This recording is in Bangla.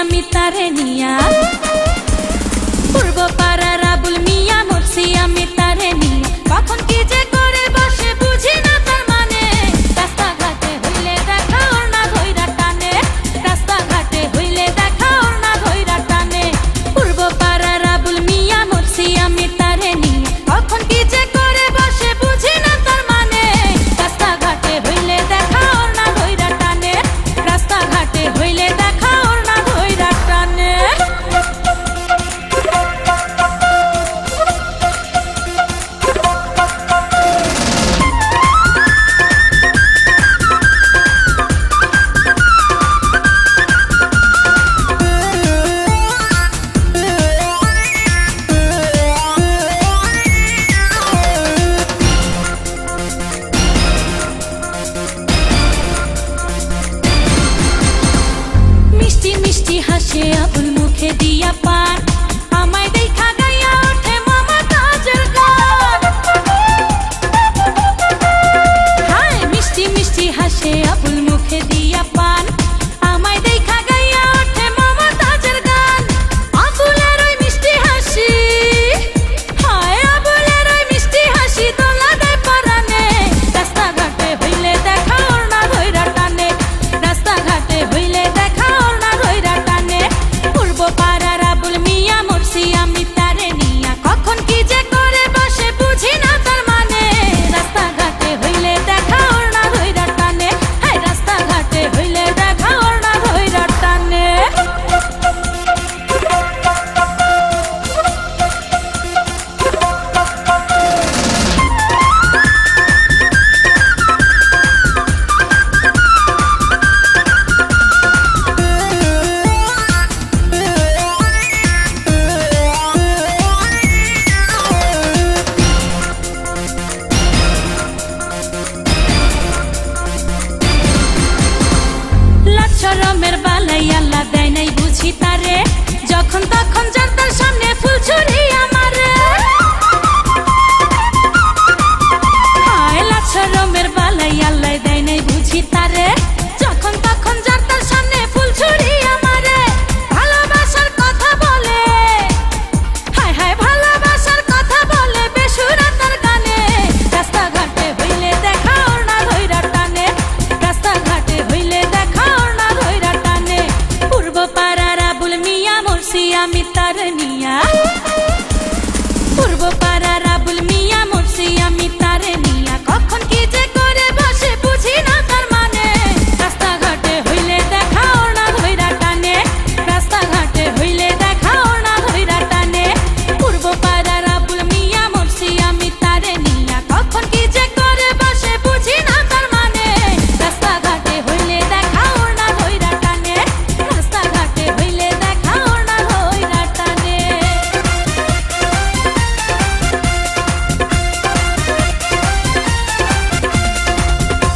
আমি তারে নিয়া। পূর্ব পাড়া রাবুল মিয়া মরছি আমি তারে নিয়া। কখন কি up. And জন্মের বালাই আল্লাহ দেয় নাই বুঝি তারে। যখন তখন জানতাম